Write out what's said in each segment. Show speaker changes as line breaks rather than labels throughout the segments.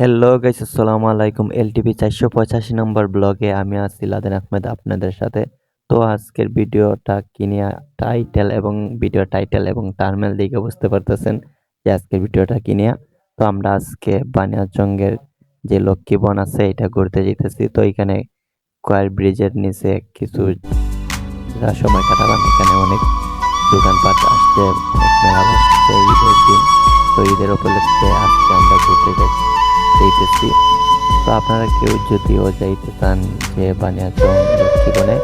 Hello guys আসসালামু আলাইকুম। LTV চারশো পঁচাশি নম্বর ব্লগে আমি আছি লাদেন আহমেদ আপনাদের সাথে। তো আজকের ভিডিওটা কিনে টাইটেল এবং ভিডিও টাইটেল এবং টার্মেল দেখে বুঝতে পারতেছেন যে আজকের ভিডিওটা কিনে তো আমরা আজকে বানিয়াচঙ্গের যে লক্ষ্মী বন আছে, এটা ঘুরতে যেতেছি। তো এখানে কয়েল ব্রিজের নিচে কিছু সময় কাটালাম, এখানে অনেক দোকানপাট আসছে, মেলা বসছে, ঈদের দিন। তো ঈদের উপলক্ষে আজকে আমরা ঘুরতে যাচ্ছি। যাইতেছি। তো আপনারা কেউ যদিও যাইতে চান যে বানিয়াচং লক্ষ্মীবনে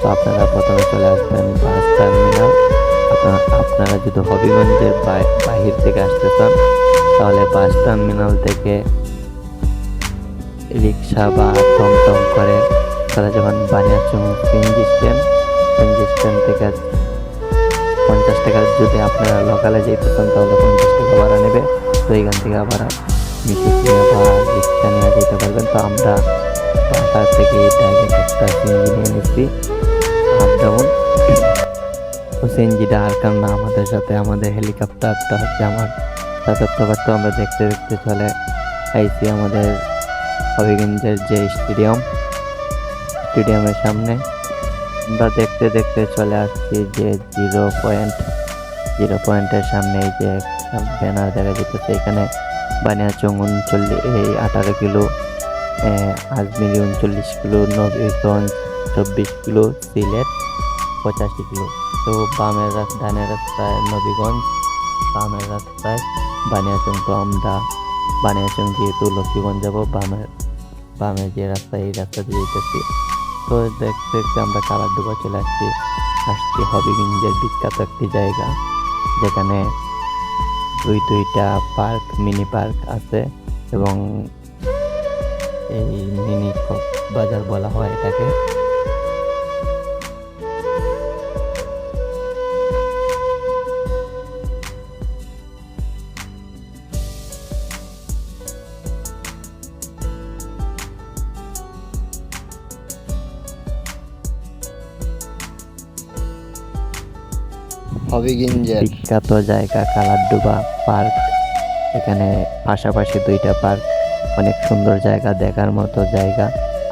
তো আপনারা প্রথমে চলে আসবেন বাস টার্মিনাল। আপনারা আপনারা যদি হবিগঞ্জের বাহির থেকে আসতে চান, তাহলে বাস টার্মিনাল থেকে রিক্সা বা টমটম করে তারা যখন Baniachong CNG stand CNG stand থেকে পঞ্চাশ টাকা যদি আপনারা লোকালে যেতে চান, তাহলে পঞ্চাশ টাকা ভাড়া নেবে। তো এইখান থেকে আবার নিয়ে বা রিক্সা নিয়ে যেতে পারবেন তো আমরা বাসা থেকে ডাইরেক্ট একটা সিএনজি নিয়ে নিচ্ছি আপ ডাউন তো সিএনজিটা আর কারণ আমাদের সাথে আমাদের হেলিকপ্টারটা হচ্ছে আমার সাতাত্তরবার তো আমরা দেখতে দেখতে চলে আইসি আমাদের হবিগঞ্জের যে স্টেডিয়াম স্টেডিয়ামের সামনে আমরা দেখতে দেখতে চলে আসছি যে জিরো পয়েন্ট জিরো পয়েন্টের সামনে যে একটা ব্যানার দেখা যেতেছে এখানে বানিয়াচং উনচল্লিশ এই আঠারো কিলো আজমিরি উনচল্লিশ কিলো নবীগঞ্জ চব্বিশ কিলো সিলেট, পঁচাশি কিলো। তো বামের ডানের রাস্তায় নবীগঞ্জ, বামের রাস্তায় বানিয়াচং তো আমরা বানিয়াচং যেহেতু লক্ষ্মীগঞ্জ যাব, বামের বামের যে রাস্তা, এই রাস্তা দিয়ে যেতেছি। তো দেখতে দেখতে আমরা কালার ডুবা চলে আসছি। আসছি হবিগঞ্জের বিখ্যাত একটি জায়গা, যেখানে দুই দুইটা পার্ক মিনি পার্ক আছে এবং এই মিনি বাজার বলা হয় এটাকে।
হবিগঞ্জের
বিখ্যাত জায়গা কালারডুবা পার্ক। এখানে পাশাপাশি দুইটা পার্ক অনেক সুন্দর জায়গা দেখার মতো জায়গা।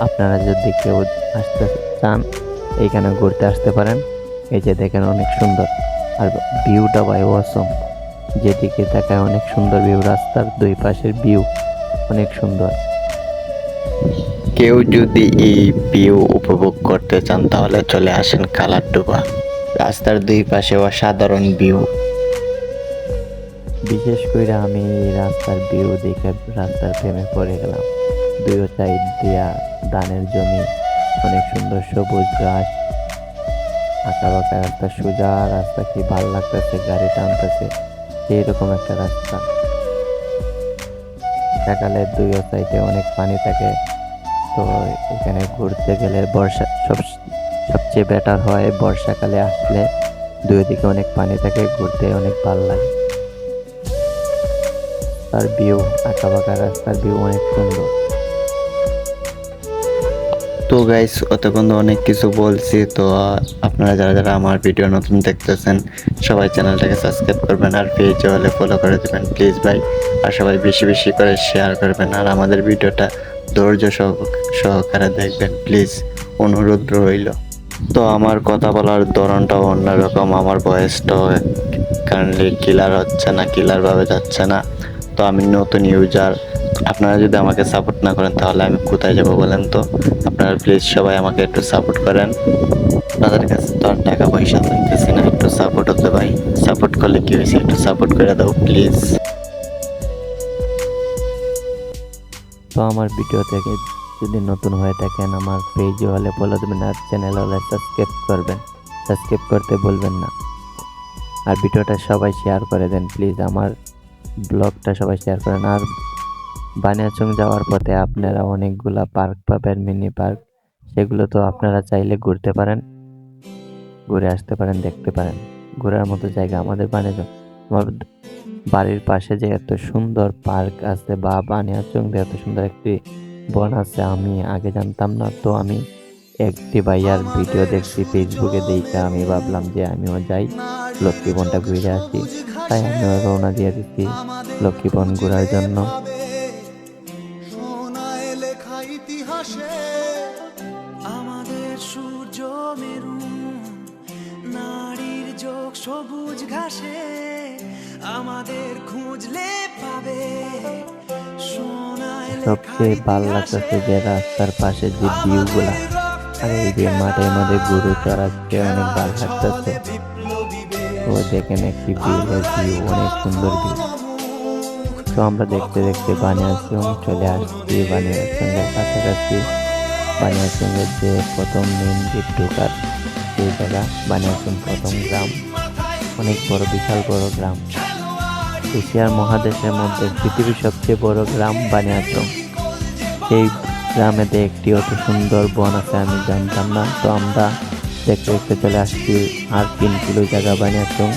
আপনারা যদি কেউ আসতে চান এইখানে ঘুরতে আসতে পারেন। এই যে দেখেন অনেক সুন্দর। আর ভিউটা ভাই অসম যেদিকে তাকায় অনেক সুন্দর ভিউ রাস্তার দুই পাশের ভিউ অনেক সুন্দর।
কেউ যদি এই ভিউ উপভোগ করতে চান তাহলে চলে আসেন কালারডুবা রাস্তার দুই পাশে অসাধারণ ভিউ।
বিশেষ করে আমি রাস্তার ভিউ দেখে রাস্তার প্রেমে পড়ে গেলাম। দুই সাইড দিয়া ধানের জমি, অনেক সুন্দর সবুজ গাছ আঁকা বাঁকা রাস্তা সোজা রাস্তা, কি ভালো লাগতেছে, গাড়ি টানতেছে এইরকম একটা রাস্তা। সকালে দুই সাইডে অনেক পানি থাকে, তো এখানে ঘুরতে গেলে বর্ষা সব সবচেয়ে বেটার হয় বর্ষাকালে আসলে। দুই দিকে অনেক পানি থাকে, ঘুরতে অনেক ভালো লাগে। তার ভিউ আঁকা বাঁকা রাস্তার ভিউ অনেক সুন্দর।
তো গাইস অতক্ষণ অনেক কিছু বলছি, তো আপনারা যারা যারা আমার ভিডিও নতুন দেখতেছেন, সবাই চ্যানেলটাকে সাবস্ক্রাইব করবেন আর পেজে হলে ফলো করে দেবেন প্লিজ ভাই। আর সবাই বেশি বেশি করে শেয়ার করবেন, আর আমাদের ভিডিওটা ধৈর্য সহ- সহকারে দেখবেন প্লিজ অনুরোধ রইল। তো আমার কথা বলার ধরনটাও অন্যরকম। আমার ভয়েসটাও কারেন্টলি কিলার হচ্ছে না কিলারভাবে যাচ্ছে না। তো আমি নতুন ইউজার আপনারা যদি আমাকে সাপোর্ট না করেন, তাহলে আমি কোথায় যাব বলেন তো? আপনারা প্লিজ সবাই আমাকে একটু সাপোর্ট করেন। আপনাদের কাছে তো আর টাকা পয়সা চাইতেছি না, একটু সাপোর্ট হতে ভাই। সাপোর্ট করলে কী হয়েছে? একটু সাপোর্ট করে দাও প্লিজ
তো আমার ভিডিও থেকে যদি নতুন হয়ে থাকেন, আমার পেজে হলে ফলো দেবেন আর চ্যানেল হলে সাবস্ক্রাইব করবেন। সাবস্ক্রাইব করতে বলবেন না। আর ভিডিওটা সবাই শেয়ার করে দেন প্লিজ আমার ব্লগটা সবাই শেয়ার করেন। আর বানিয়াচং যাওয়ার পথে আপনারা অনেকগুলা পার্ক পাবেন মিনি পার্ক সেগুলো তো আপনারা চাইলে ঘুরতে পারেন, ঘুরে আসতে পারেন, দেখতে পারেন। ঘোরার মতো জায়গা আমাদের বানিয়াচং। আমার বাড়ির পাশে যে এত সুন্দর পার্ক আছে বা বানিয়াচং এত সুন্দর একটি বন আছে, আমি আগে জানতাম না তো আমি একটি ভাইয়ার ভিডিও দেখছি, ফেসবুকে দেখে আমি ভাবলাম যে আমিও যাই লক্ষ্মীবনটা ঘুরে আসি। তাই আমিও রওনা দিয়ে দিচ্ছি লক্ষ্মীবন ঘোরার জন্য। সবচেয়ে ভালো লাগতেছে যে রাস্তার পাশে যে ভিউগুলা আর এই যে মাঠের মধ্যে গরু চড়াচ্ছে, অনেক ভালো লাগতেছে তো দেখেন একটি বিলের ভিউ অনেক সুন্দর ভিউ তো আমরা দেখতে দেখতে বানিয়াচং চলে আসছি বানিয়াচংয়ের কাছাকাছি। বানিয়াচংয়ের যে প্রথম মেন গেট ঢোকার, সেই জায়গা বানিয়াচং প্রথম গ্রাম। অনেক বড়, বিশাল বড় গ্রাম। এশিয়ার মহাদেশের মধ্যে পৃথিবীর সবচেয়ে বড় গ্রাম বানিয়াচং। এই গ্রামেতে একটি অত সুন্দর বন আছে, আমি জানতাম না। তো আমরা দেখতে দেখতে চলে আসছি আর তিন কিলো জায়গা বানিয়াচং।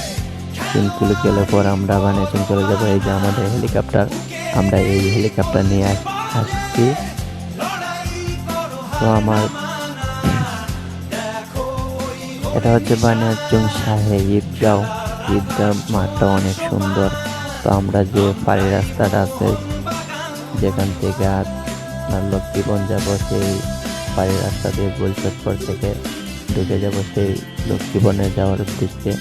তিন কিলো গেলে পর আমরা বানিয়াচং চলে যাব। এই যে আমাদের হেলিকপ্টার, আমরা এই হেলিকপ্টার নিয়ে আস- আসছি। তো আমার এটা হচ্ছে বানিয়াচং শাহে ঈদগাঁও। ঈদগাঁও মাঠটা অনেক সুন্দর। তো আমরা যে পাড়ি রাস্তাটা আছে, যেখান থেকে আপনার লক্ষ্মীবন যাব, সেই পাড়ি রাস্তা দিয়ে গোলচত্বর থেকে ঢুকে যাব, সেই লক্ষ্মীবনে যাওয়ার উদ্দেশ্যে।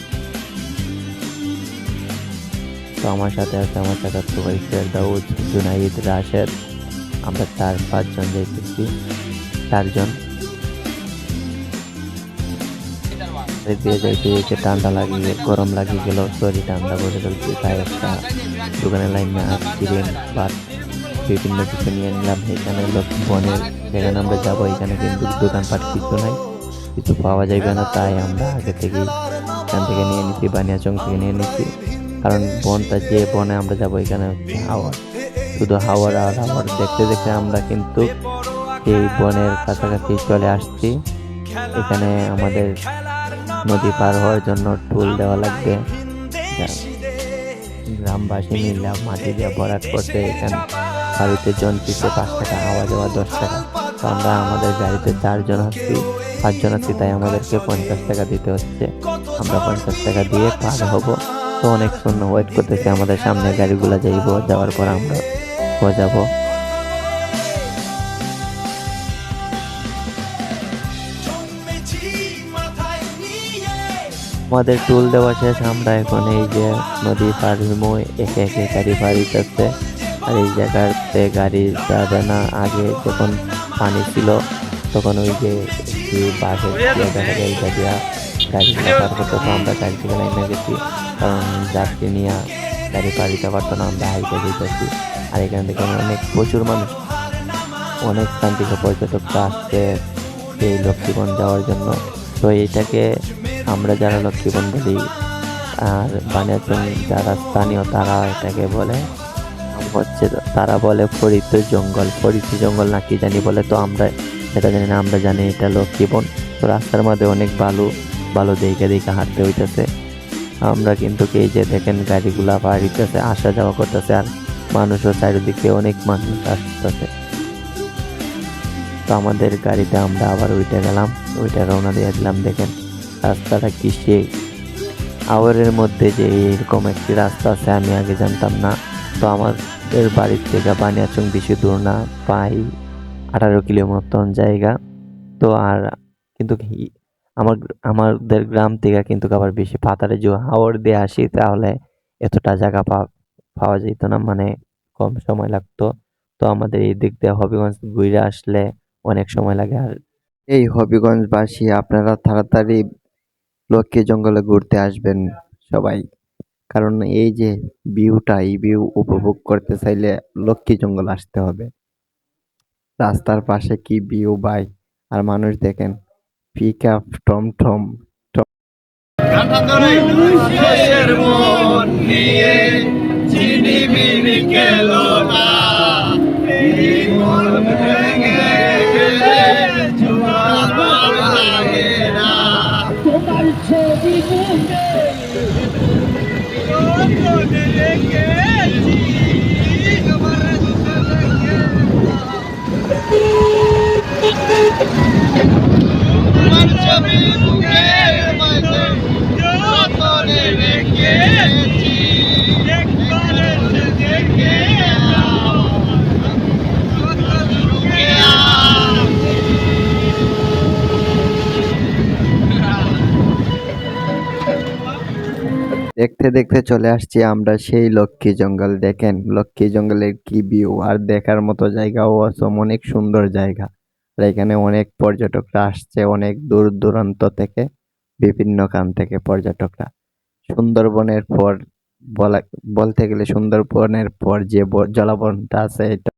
তো আমার সাথে আছে আমার চাচাতো ভাই ফেরদাউদ জুনাইদ রাশেদ। আমরা চার পাঁচজন যাইতেছি চারজন। দিয়ে যাইতে যাইতে ঠান্ডা লাগিয়ে, গরম লাগিয়ে গেল সরি ঠান্ডা বসে চলছে। তাই একটা দোকানের লাইনে আইসক্রিম বা বিভিন্ন কিছু নিয়ে নিলাম। এখানে বনের যেখানে আমরা যাব, এখানে কিন্তু দোকানপাট কিছু নাই, কিছু পাওয়া যাবে না। তাই আমরা আগে থেকেই এখান থেকে নিয়ে নিচ্ছি বানিয়াচং থেকে নিয়ে নিচ্ছি কারণ বনটা, যে বনে আমরা যাব, এখানে হচ্ছে হাওয়া। শুধু হাওয়ার আর হাওয়ার দেখতে দেখতে আমরা কিন্তু এই বনের কাছাকাছি চলে আসছি। এখানে আমাদের নদী পার হওয়ার জন্য টুল দেওয়া লাগবে। গ্রামবাসী মিলে মাটি দিয়ে ভরাট করতে এখানে বাড়িতে জন পিছিয়ে পাঁচ টাকা আওয়া যাওয়া দশ টাকা। তো আমরা আমাদের গাড়িতে চারজন আসছি পাঁচজন আছি, তাই আমাদেরকে পঞ্চাশ টাকা দিতে হচ্ছে। আমরা পঞ্চাশ টাকা দিয়ে পার হব। তো অনেক শূন্য ওয়েট করতেছি, আমাদের সামনে গাড়িগুলো যাইব, যাওয়ার পর আমরা যাব। আমাদের টুল দেওয়া শেষ। আমরা এখন এই যে নদী পার একে একে গাড়ি পার হইতেছে। আর এই জায়গাতে গাড়ি যাবে না। আগে যখন পানি ছিল, তখন ওই যে বাসের দেখা যায় এইটা দিয়া গাড়ি পার করতে। তো আমরা গাড়ি থেকে লাইনে গেছি, কারণ যাত্রী নিয়ে গাড়ি পার পারতো না, আমরা হাইটে দিতেছি আর এখান থেকে অনেক প্রচুর মানুষ, অনেক স্থান থেকে পর্যটকরা আসছে এই লক্ষ্মীবন যাওয়ার জন্য। তো এইটাকে আমরা যারা লক্ষ্মীবন বলি আর বানিয়াচং যারা স্থানীয়, তারা এটাকে বলে, হচ্ছে তারা বলে ফরিদ জঙ্গল। ফরিদ জঙ্গল না কি জানি বলে তো আমরা এটা জানি না, আমরা জানি এটা লক্ষ্মীবন তো রাস্তার মধ্যে অনেক বালু বালু দেখে দেখে হাঁটতে হইতেছে। আমরা কিন্তু এই যে দেখেন গাড়িগুলা বাড়িতেছে আসা যাওয়া করতেছে আর মানুষও চারিদিকে অনেক মানুষ আসতেছে। তো আমাদের গাড়িতে আমরা আবার উঠে গেলাম ওইটা রওনা দিয়ে দিলাম, দেখেন। রাস্তাটা কি সেই? আওয়ারের মধ্যে যে এরকম একটি রাস্তা আছে, আমি আগে জানতাম না। তো আমাদের বাড়ির থেকে বানিয়াচং বেশি দূর না, প্রায় আঠারো কিলো মতন জায়গা। তো আর কিন্তু আমার আমাদের গ্রাম থেকে কিন্তু আবার বেশি পাতারে যে হাওড় দিয়ে আসি, তাহলে এতটা জায়গা পাওয়া যেত না মানে কম সময় লাগতো। তো আমাদের এই দিক দিয়ে হবিগঞ্জ ঘুরে আসলে অনেক সময় লাগে। আর এই হবিগঞ্জবাসী, আপনারা তাড়াতাড়ি লক্ষ্মী জঙ্গলে ঘুরতে আসবেন সবাই। কারণ এই যে ভিউটা, এই ভিউ উপভোগ করতে চাইলে লক্ষ্মী জঙ্গল আসতে হবে। রাস্তার পাশে কি ভিউ বাই আর মানুষ দেখেন পিক আপ টম টম নিয়ে দেখতে দেখতে চলে আসছি আমরা সেই লক্ষ্মী জঙ্গল, দেখেন লক্ষ্মী জঙ্গলের কি ভিউ আর দেখার মতো জায়গাও আছে অনেক সুন্দর জায়গা। আর এখানে অনেক পর্যটকরা আসছে, অনেক দূর দূরান্ত থেকে, বিভিন্ন কান থেকে পর্যটকরা। সুন্দরবনের পর বলা, বলতে গেলে সুন্দরবনের পর যে জলাবনটা আছে, এটা